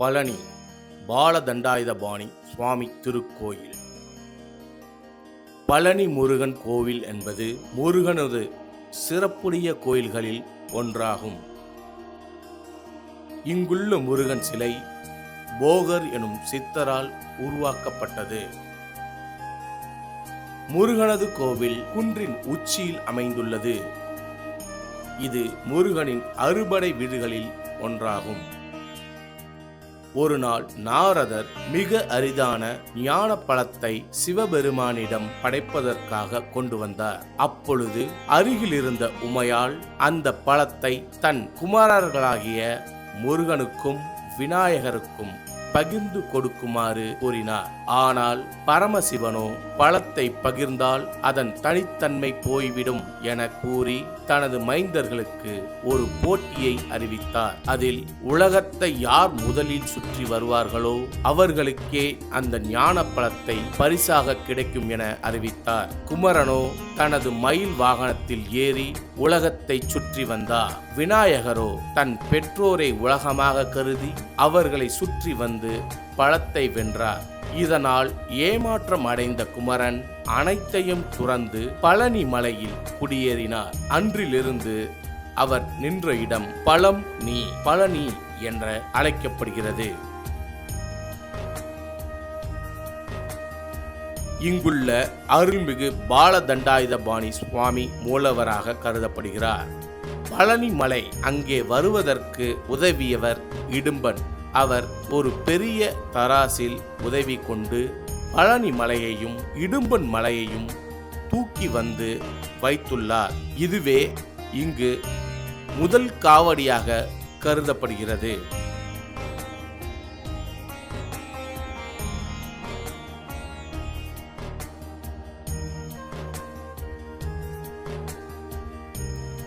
பழனி பாலதண்டாயுதபாணி சுவாமி திருக்கோயில். பழனி முருகன் கோவில் என்பது முருகனது சிறப்புடைய கோயில்களில் ஒன்றாகும். இங்குள்ள முருகன் சிலை போகர் எனும் சித்தரால் உருவாக்கப்பட்டது. முருகனது கோவில் குன்றின் உச்சியில் அமைந்துள்ளது. இது முருகனின் அறுபடை வீடுகளில் ஒன்றாகும். ஒரு நாள் நாரதர் மிக அரிதான ஞான பழத்தை சிவபெருமானிடம் படைப்பதற்காக கொண்டு வந்தார். அப்பொழுது அருகில் இருந்த உமையால் அந்த பழத்தை தன் குமாரர்களாகிய முருகனுக்கும் விநாயகருக்கும் பகிர்ந்து கொடுக்குமாறு கூறினார். ஆனால் பரமசிவனோ பழத்தை பகிர்ந்தால் அதன் தனித்தன்மை போய்விடும் என கூறி தனது மைந்தர்களுக்கு ஒரு போட்டியை அறிவித்தார். அதில் உலகத்தை யார் முதலில் சுற்றி வருவார்களோ அவர்களுக்கே அந்த ஞான பழத்தை பரிசாக கிடைக்கும் என அறிவித்தார். குமரனோ தனது மயில் வாகனத்தில் ஏறி உலகத்தை சுற்றி வந்தார் விநாயகரோ தன் பெற்றோரை உலகமாக கருதி அவர்களை சுற்றி வந்து பழத்தை வென்றார். இதனால் ஏமாற்றம் அடைந்த குமரன் அனைத்தையும் துறந்து பழனி மலையில் குடியேறினார். அன்றிலிருந்து அவர் நின்ற இடம் பழம் நீ பழனி என்ற அழைக்கப்படுகிறது. இங்குள்ள அருள்மிகு பாலதண்டாயுதபாணி சுவாமி மூலவராக கருதப்படுகிறார். பழனி மலை அங்கே வருவதற்கு உதவியவர் இடும்பன். அவர் ஒரு பெரிய தராசில் உதவி கொண்டு பழனி மலையையும் இடும்பன் மலையையும் தூக்கி வந்து வைத்துள்ளார். இதுவே இங்கு முதல் காவடியாக கருதப்படுகிறது.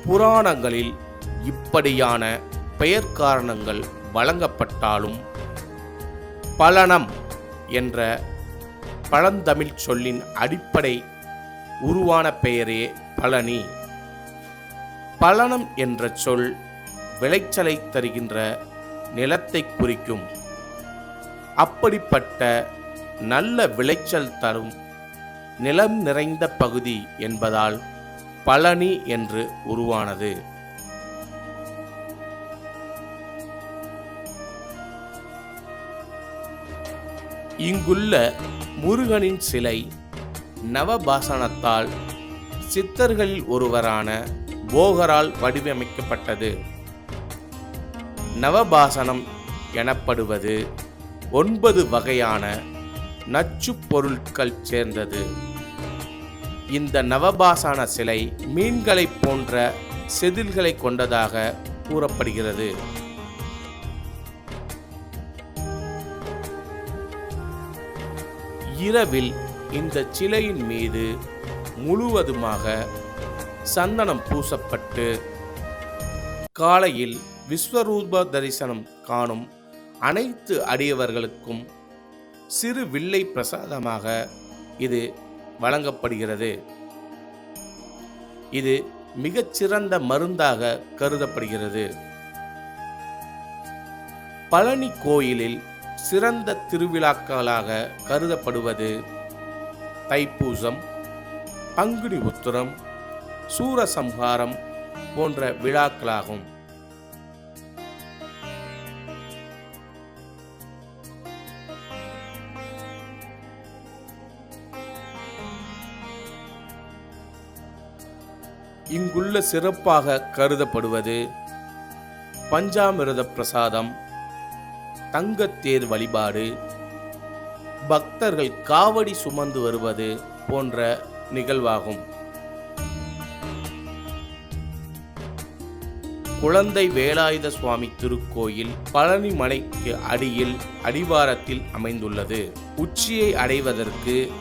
புராணங்களில் இப்படியான பெயர் காரணங்கள் வழங்கப்பட்டாலும் பலனம் என்ற பழந்தமிழ் சொல்லின் அடிப்படை உருவான பெயரே பழனி. பலனம் என்ற சொல் விளைச்சலை தருகின்ற நிலத்தை குறிக்கும். அப்படிப்பட்ட நல்ல விளைச்சல் தரும் நிலம் நிறைந்த பகுதி என்பதால் பழனி என்று உருவானது. இங்குள்ள முருகனின் சிலை நவபாசனத்தால் சித்தர்களில் ஒருவரான போகரால் வடிவமைக்கப்பட்டது. நவபாசனம் எனப்படுவது ஒன்பது வகையான நச்சுப் பொருட்கள் சேர்ந்தது. இந்த நவபாசான சிலை மீன்களைப் போன்ற செதில்களை கொண்டதாக கூறப்படுகிறது. இரவில் இந்த சிலையின் மீது முழுவதுமாக சந்தனம் பூசப்பட்டு காலையில் விஸ்வரூப தரிசனம் காணும் அனைத்து அடியவர்களுக்கும் சிறு வில்லை பிரசாதமாக இது வழங்கப்படுகிறது. இது மிகச்சிறந்த மருந்தாக கருதப்படுகிறது. பழனி கோயிலில் சிறந்த திருவிழாக்களாக கருதப்படுவது தைப்பூசம் பங்குனி உத்திரம் சூரசம்ஹாரம் போன்ற விழாக்களாகும். இங்குள்ள சிறப்பாக கருதப்படுவது பஞ்சாமிரத பிரசாதம் தங்கத்தேர் வழிபாடு பக்தர்கள் காவடி சுமந்து வருவது போன்ற நிகழ்வாகும். குழந்தை வேலாயுத சுவாமி திருக்கோயில் பழனி மலைக்கு அடியில் அடிவாரத்தில் அமைந்துள்ளது. உச்சியை அடைவதற்கு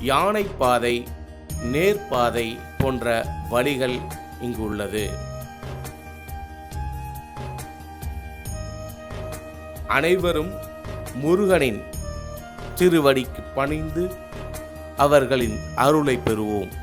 யானை பாதை நேர்பாதை போன்ற வழிகள் இங்கு உள்ளது. அனைவரும் முருகனின் திருவடிக்கு பணிந்து அவர்களின் அருளை பெறுவோம்.